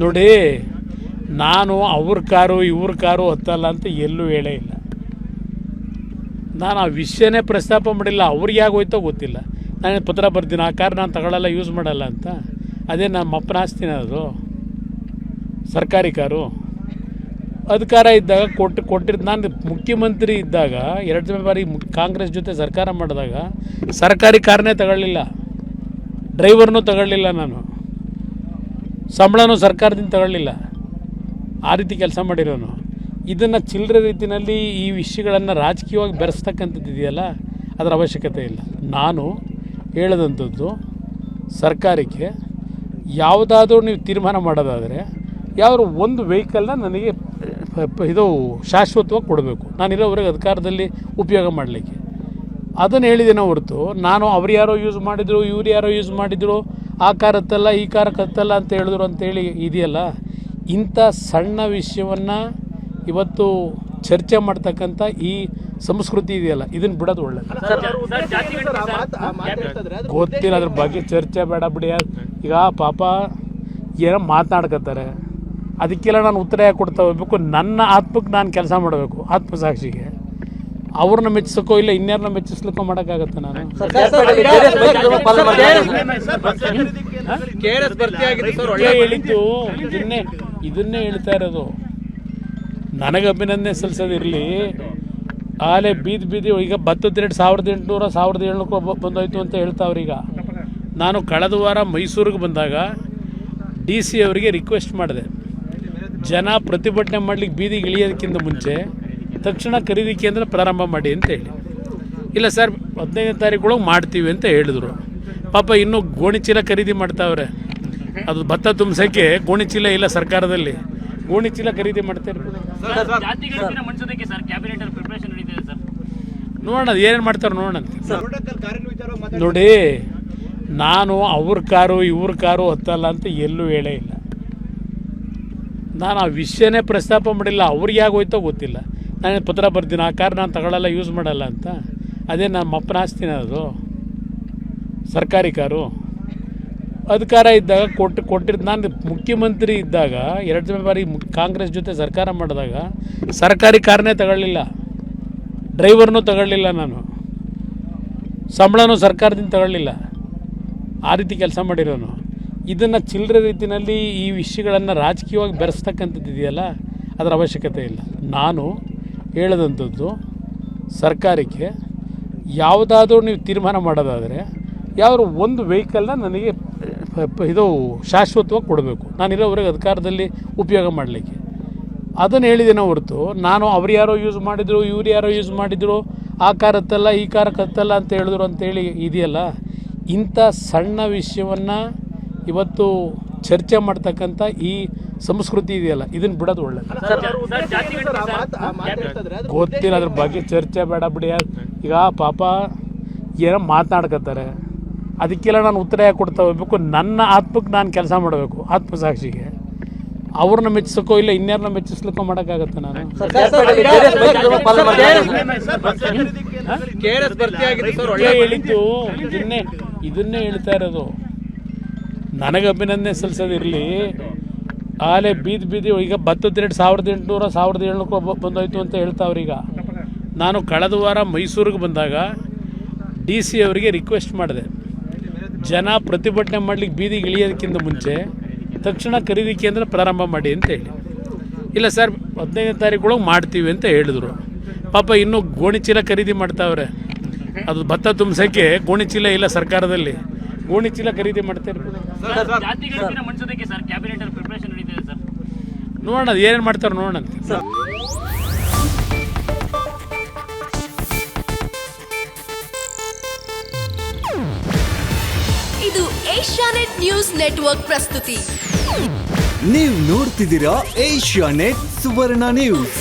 ನೋಡಿ, ನಾನು ಅವ್ರ ಕಾರು, ಇವ್ರ ಕಾರು ಹತ್ತಲ್ಲ ಅಂತ ಎಲ್ಲೂ ಹೇಳೇ ಇಲ್ಲ. ನಾನು ಆ ವಿಷಯನೇ ಪ್ರಸ್ತಾಪ ಮಾಡಿಲ್ಲ. ಅವ್ರಿಗೆ ಯಾಕೆ ಹೋಯ್ತೋ ಗೊತ್ತಿಲ್ಲ. ನಾನು ಪತ್ರ ಬರ್ತೀನಿ ಆ ಕಾರ್ ನಾನು ತಗೊಳ್ಳಲ್ಲ ಯೂಸ್ ಮಾಡಲ್ಲ ಅಂತ. ಅದೇ ನಮ್ಮ ಅಪ್ಪನ ಆಸ್ತಿನ ಅದು. ಸರ್ಕಾರಿ ಕಾರು. ಅಧಿಕಾರ ಇದ್ದಾಗ ಕೊಟ್ಟು ಕೊಟ್ಟಿದ್ದು ನಾನು ಮುಖ್ಯಮಂತ್ರಿ ಇದ್ದಾಗ, ಎರಡು ಬಾರಿ ಕಾಂಗ್ರೆಸ್ ಜೊತೆ ಸರ್ಕಾರ ಮಾಡಿದಾಗ ಸರ್ಕಾರಿ ಕಾರನ್ನೇ ತಗೊಳ್ಳಿಲ್ಲ. ಡ್ರೈವರ್ನೂ ತಗೊಳ್ಳಿಲ್ಲ ನಾನು. ಸಂಬಳನೂ ಸರ್ಕಾರದಿಂದ ತಗೊಳ್ಳಿಲ್ಲ ಆ ರೀತಿ ಕೆಲಸ ಮಾಡಿರೋನು. ಇದನ್ನು ಚಿಲ್ಲರೆ ರೀತಿಯಲ್ಲಿ ಈ ವಿಷಯಗಳನ್ನು ರಾಜಕೀಯವಾಗಿ ಬೆರೆಸ್ತಕ್ಕಂಥದ್ದು ಇದೆಯಲ್ಲ? ಅದರ ಅವಶ್ಯಕತೆ ಇಲ್ಲ. ನಾನು ಹೇಳದಂಥದ್ದು, ಸರ್ಕಾರಕ್ಕೆ ಯಾವುದಾದ್ರೂ ನೀವು ತೀರ್ಮಾನ ಮಾಡೋದಾದರೆ ಯಾವ್ದು ಒಂದು ವೆಹಿಕಲ್ನ ನನಗೆ ಇದು ಶಾಶ್ವತವಾಗಿ ಕೊಡಬೇಕು. ನಾನಿರೋವರೆಗೆ ಅಧಿಕಾರದಲ್ಲಿ ಉಪಯೋಗ ಮಾಡಲಿಕ್ಕೆ. ಅದನ್ನು ಹೇಳಿದ್ದೇನೆ ಹೊರತು, ನಾನು ಅವ್ರು ಯಾರೋ ಯೂಸ್ ಮಾಡಿದರು, ಇವ್ರು ಯಾರೋ ಯೂಸ್ ಮಾಡಿದ್ರು ಆ ಕಾರ್ ಹತ್ತಲ್ಲ ಈ ಕಾರ ಕತ್ತಲ್ಲ ಅಂತ ಹೇಳಿದ್ರು ಅಂತೇಳಿ ಇದೆಯಲ್ಲ? ಇಂಥ ಸಣ್ಣ ವಿಷಯವನ್ನು ಇವತ್ತು ಚರ್ಚೆ ಮಾಡ್ತಕ್ಕಂಥ ಈ ಸಂಸ್ಕೃತಿ ಇದೆಯಲ್ಲ ಇದನ್ನು ಬಿಡೋದು ಒಳ್ಳೆಯದು ಗೊತ್ತಿಲ್ಲ ಅದ್ರ ಬಗ್ಗೆ ಚರ್ಚೆ ಬೇಡ ಬಿಡಿ. ಈಗ ಪಾಪ ಏನೋ ಮಾತನಾಡ್ಕೊತಾರೆ ಅದಕ್ಕೆಲ್ಲ ನಾನು ಉತ್ತರ ಯಾಕೆ ಕೊಡ್ತಾ ಹೋಗ್ಬೇಕು. ನನ್ನ ಆತ್ಮಕ್ಕೆ ನಾನು ಕೆಲಸ ಮಾಡಬೇಕು ಆತ್ಮಸಾಕ್ಷಿಗೆ. ಅವ್ರನ್ನ ಮೆಚ್ಚಿಸೋಕೋ ಇಲ್ಲ ಇನ್ಯಾರನ್ನ ಮೆಚ್ಚಿಸ್ಲಿಕ್ಕೋ ಮಾಡೋಕ್ಕಾಗತ್ತೆ ನಾನು. ಹೇಳಿದ್ದು ಇದನ್ನೇ ಇದನ್ನೇ ಹೇಳ್ತಾ ಇರೋದು. ನನಗೆ ಅಭಿನಂದನೆ ಸಲ್ಲಿಸೋದಿರಲಿ ಆಲೆ ಬೀದಿ ಬೀದಿ ಈಗ ಭತ್ತದ ರೇಟ್ ಸಾವಿರದ ಎಂಟುನೂರ ಸಾವಿರದ ಏಳ್ನೂರು ಬಂದೋಯ್ತು ಅಂತ ಹೇಳ್ತಾವ್ರೀಗ ನಾನು ಕಳೆದ ವಾರ ಮೈಸೂರಿಗೆ ಬಂದಾಗ ಡಿ ಸಿ ಅವರಿಗೆ ರಿಕ್ವೆಸ್ಟ್ ಮಾಡಿದೆ. ಜನ ಪ್ರತಿಭಟನೆ ಮಾಡಲಿಕ್ಕೆ ಬೀದಿಗೆ ಇಳಿಯೋದಕ್ಕಿಂತ ಮುಂಚೆ ತಕ್ಷಣ ಖರೀದಿ ಕೇಂದ್ರ ಪ್ರಾರಂಭ ಮಾಡಿ ಅಂತ ಹೇಳಿ. ಇಲ್ಲ ಸರ್ ಹದಿನೈದನೇ ತಾರೀಕೊಳಗೆ ಮಾಡ್ತೀವಿ ಅಂತ ಹೇಳಿದ್ರು. ಪಾಪ ಇನ್ನೂ ಗೋಣಿಚೀಲ ಖರೀದಿ ಮಾಡ್ತಾವ್ರೆ. ಅದು ಭತ್ತ ತುಂಬಿಸೋಕ್ಕೆ ಗೋಣಿಚೀಲ ಇಲ್ಲ ಸರ್ಕಾರದಲ್ಲಿ. ಗೋಣಿಚೀಲ ಖರೀದಿ ಮಾಡ್ತಾರೆ ನೋಡೋಣ ಏನೇನು ಮಾಡ್ತಾರೆ ನೋಡೋಣ ನೋಡಿ ನಾನು ಅವ್ರ ಕಾರು ಇವ್ರ ಕಾರು ಹತ್ತಲ್ಲ ಅಂತ ಎಲ್ಲೂ ಹೇಳೇ ಇಲ್ಲ. ನಾನು ಆ ವಿಷಯನೇ ಪ್ರಸ್ತಾಪ ಮಾಡಿಲ್ಲ. ಅವ್ರಿಗೆ ಯಾಕೆ ಹೋಯ್ತೋ ಗೊತ್ತಿಲ್ಲ. ನಾನು ಪತ್ರ ಬರ್ತೀನಿ, ಆ ಕಾರ್ ನಾನು ತಗೊಳ್ಳಲ್ಲ ಯೂಸ್ ಮಾಡಲ್ಲ ಅಂತ. ಅದೇ ನಮ್ಮ ಅಪ್ಪನ ಆಸ್ತಿನ ಅದು. ಸರ್ಕಾರಿ ಕಾರು. ಅಧಿಕಾರ ಇದ್ದಾಗ ಕೊಟ್ಟು ಕೊಟ್ಟಿದ್ದು ನಾನು ಮುಖ್ಯಮಂತ್ರಿ ಇದ್ದಾಗ, ಎರಡು ಬಾರಿ ಕಾಂಗ್ರೆಸ್ ಜೊತೆ ಸರ್ಕಾರ ಮಾಡಿದಾಗ ಸರ್ಕಾರಿ ಕಾರನ್ನೇ ತಗೊಳ್ಳಿಲ್ಲ. ಡ್ರೈವರ್ನೂ ತಗೊಳ್ಳಿಲ್ಲ ನಾನು. ಸಂಬಳನೂ ಸರ್ಕಾರದಿಂದ ತಗೊಳ್ಳಿಲ್ಲ. ಆ ರೀತಿ ಕೆಲಸ ಮಾಡಿರೋನು. ಇದನ್ನು ಚಿಲ್ಲರೆ ರೀತಿಯಲ್ಲಿ ಈ ವಿಷಯಗಳನ್ನು ರಾಜಕೀಯವಾಗಿ ಬೆರೆಸ್ತಕ್ಕಂಥದ್ದು ಇದೆಯಲ್ಲ ಅದರ ಅವಶ್ಯಕತೆ ಇಲ್ಲ. ನಾನು ಹೇಳದಂಥದ್ದು ಸರ್ಕಾರಕ್ಕೆ ಯಾವುದಾದ್ರೂ ನೀವು ತೀರ್ಮಾನ ಮಾಡೋದಾದರೆ ಯಾರು ಒಂದು ವೆಹಿಕಲ್ನ ನನಗೆ ಇದು ಶಾಶ್ವತವಾಗಿ ಕೊಡಬೇಕು. ನಾನಿರೋವರೆಗೆ ಅಧಿಕಾರದಲ್ಲಿ ಉಪಯೋಗ ಮಾಡಲಿಕ್ಕೆ. ಅದನ್ನು ಹೇಳಿದ್ದೇನೆ ಹೊರತು ನಾನು ಅವ್ರು ಯಾರೋ ಯೂಸ್ ಮಾಡಿದರು, ಇವ್ರು ಯಾರೋ ಯೂಸ್ ಮಾಡಿದರು, ಆ ಕಾರ್ ಹತ್ತಲ್ಲ, ಈ ಕಾರ್ ಹತ್ತಲ್ಲ ಅಂತ ಹೇಳಿದ್ರು ಅಂತೇಳಿ ಇದೆಯಲ್ಲ? ಇಂಥ ಸಣ್ಣ ವಿಷಯವನ್ನು ಇವತ್ತು ಚರ್ಚೆ ಮಾಡ್ತಕ್ಕಂಥ ಈ ಸಂಸ್ಕೃತಿ ಇದೆಯಲ್ಲ ಇದನ್ನ ಬಿಡೋದು ಒಳ್ಳೇದು. ಗೊತ್ತಿಲ್ಲ ಅದ್ರ ಬಗ್ಗೆ ಚರ್ಚೆ ಬೇಡ ಬಿಡಿ. ಈಗ ಪಾಪ ಏನೋ ಮಾತನಾಡ್ಕೊತಾರೆ ಅದಕ್ಕೆಲ್ಲ ನಾನು ಉತ್ತರ ಯಾಕೆ ಕೊಡ್ತಾ ಹೋಗ್ಬೇಕು. ನನ್ನ ಆತ್ಮಕ್ಕೆ ನಾನು ಕೆಲಸ ಮಾಡಬೇಕು ಆತ್ಮಸಾಕ್ಷಿಗೆ ಅವ್ರನ್ನ ಮೆಚ್ಚಿಸೋಕೋ ಇಲ್ಲ ಇನ್ಯಾರನ್ನ ಮೆಚ್ಚಿಸ್ಲಿಕ್ಕೋ ಮಾಡೋಕ್ಕಾಗತ್ತೆ ನಾನು? ಹೇಳಿದ್ದು ಇದನ್ನೇ ಇದನ್ನೇ ಹೇಳ್ತಾ ಇರೋದು. ನನಗೆ ಅಭಿನಂದನೆ ಸಲ್ಲಿಸೋದಿರಲಿ. ಆಲೆ ಬೀದಿ ಬೀದಿ ಈಗ ಭತ್ತದ ರೇಟ್ ಸಾವಿರದ ಎಂಟುನೂರ, ಸಾವಿರದ ಏಳ್ನೂರು ಬಂದೋಯ್ತು ಅಂತ ಹೇಳ್ತಾವ್ರೀಗ ನಾನು ಕಳೆದ ವಾರ ಮೈಸೂರಿಗೆ ಬಂದಾಗ ಡಿ ಸಿ ಅವರಿಗೆ ರಿಕ್ವೆಸ್ಟ್ ಮಾಡಿದೆ. ಜನ ಪ್ರತಿಭಟನೆ ಮಾಡ್ಲಿಕ್ಕೆ ಬೀದಿಗೆ ಇಳಿಯೋದಕ್ಕಿಂತ ಮುಂಚೆ ತಕ್ಷಣ ಖರೀದಿ ಕೇಂದ್ರ ಪ್ರಾರಂಭ ಮಾಡಿ ಅಂತ ಹೇಳಿ. ಇಲ್ಲ ಸರ್, ಹದಿನೈದನೇ ತಾರೀಕೊಳಗೆ ಮಾಡ್ತೀವಿ ಅಂತ ಹೇಳಿದ್ರು. ಪಾಪ ಇನ್ನೂ ಗೋಣಿಚೀಲ ಖರೀದಿ ಮಾಡ್ತಾವ್ರೆ. ಅದು ಭತ್ತ ತುಂಬಿಸೋಕ್ಕೆ ಗೋಣಿಚೀಲ ಇಲ್ಲ ಸರ್ಕಾರದಲ್ಲಿ. ಗೋಣಿಚೀಲ ಖರೀದಿ ಮಾಡ್ತಾರೆ ಜಾತಿಗಳ ನೋಡೋಣ ಏನೇನು ಮಾಡ್ತಾರೆ ನೋಡೋಣ ಇದು ಏಷ್ಯಾನೆಟ್ ನ್ಯೂಸ್ ನೆಟ್ವರ್ಕ್ ಪ್ರಸ್ತುತಿ. ನೀವು ನೋಡ್ತಿದ್ದೀರಾ ಏಷ್ಯಾನೆಟ್ ಸುವರ್ಣ ನ್ಯೂಸ್.